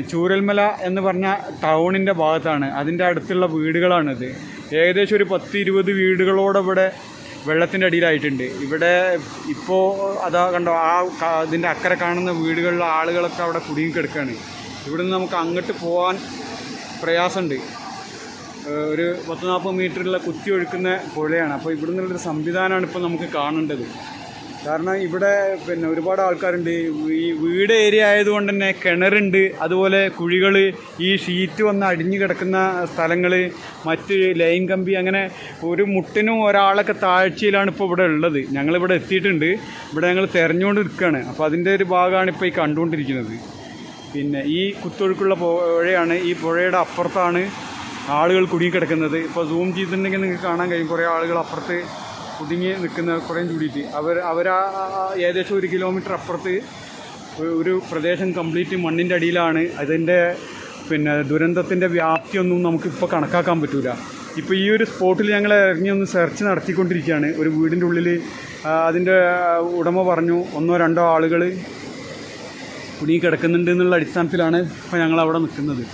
ചൂരൽമല എന്ന് പറഞ്ഞ ടൗണിന്റെ ഭാഗത്താണ്. അതിന്റെ അടുത്തുള്ള വീടുകളാണിത്. ഏകദേശം ഒരു പത്ത് ഇരുപത് വീടുകളോടെ ഇവിടെ വെള്ളത്തിന്റെ അടിയിലായിട്ടുണ്ട്. ഇവിടെ ഇപ്പോൾ അതാ കണ്ടോ ആ ഇതിന്റെ അക്കരെ കാണുന്ന വീടുകളിലെ ആളുകളൊക്കെ അവിടെ കുടുങ്ങി കിടക്കുകയാണ് ഇവിടുന്ന് നമുക്ക് അങ്ങോട്ട് പോകാൻ പ്രയാസമുണ്ട്. ഒരു പത്ത് നാൽപ്പത് മീറ്ററുള്ള കുത്തി ഒഴുക്കുന്ന പുഴയാണ്. അപ്പോൾ ഇവിടെ നിന്നുള്ളൊരു സംവിധാനമാണ് ഇപ്പോൾ നമുക്ക് കാണേണ്ടത്. കാരണം ഇവിടെ പിന്നെ ഒരുപാട് ആൾക്കാരുണ്ട്. ഈ വീട് ഏരിയ ആയതുകൊണ്ട് തന്നെ കിണറുണ്ട്. അതുപോലെ കുഴികൾ ഈ ഷീറ്റ് വന്ന് അടിഞ്ഞു കിടക്കുന്ന സ്ഥലങ്ങൾ മറ്റ് ലൈൻ കമ്പി അങ്ങനെ ഒരു മുട്ടിനും ഒരാളൊക്കെ താഴ്ചയിലാണ് ഇപ്പോൾ ഇവിടെ ഉള്ളത്. ഞങ്ങളിവിടെ എത്തിയിട്ടുണ്ട്. ഇവിടെ ഞങ്ങൾ തെരഞ്ഞുകൊണ്ട് നിൽക്കുകയാണ് അപ്പോൾ അതിന്റെ ഒരു ഭാഗമാണ് ഇപ്പോൾ ഈ കണ്ടുകൊണ്ടിരിക്കുന്നത്. പിന്നെ ഈ കുത്തൊഴുക്കുള്ള പുഴയാണ്. ഈ പുഴയുടെ അപ്പുറത്താണ് ആളുകൾ കുടുങ്ങിക്കിടക്കുന്നത് ഇപ്പോൾ സൂം ചെയ്തിട്ടുണ്ടെങ്കിൽ നിങ്ങൾക്ക് കാണാൻ കഴിയും. കുറേ ആളുകൾ അപ്പുറത്ത് കുടുങ്ങി നിൽക്കുന്ന കുറേ കൂടിയിട്ട് അവർ അവരാ ഏകദേശം ഒരു കിലോമീറ്റർ അപ്പുറത്ത് ഒരു പ്രദേശം കംപ്ലീറ്റ് മണ്ണിന്റെ അടിയിലാണ്. അതിന്റെ പിന്നെ ദുരന്തത്തിന്റെ വ്യാപ്തിയൊന്നും നമുക്കിപ്പോൾ കണക്കാക്കാൻ പറ്റില്ല ഇപ്പോൾ ഈ ഒരു സ്പോട്ടിൽ ഞങ്ങൾ ഇറങ്ങി ഒന്ന് സെർച്ച് നടത്തിക്കൊണ്ടിരിക്കുകയാണ്. ഒരു വീടിന്റെ ഉള്ളിൽ അതിന്റെ ഉടമ പറഞ്ഞു ഒന്നോ രണ്ടോ ആളുകൾ കുടുങ്ങി കിടക്കുന്നുണ്ട് എന്നുള്ള അടിസ്ഥാനത്തിലാണ് ഇപ്പോൾ ഞങ്ങൾ അവിടെ നിൽക്കുന്നത്.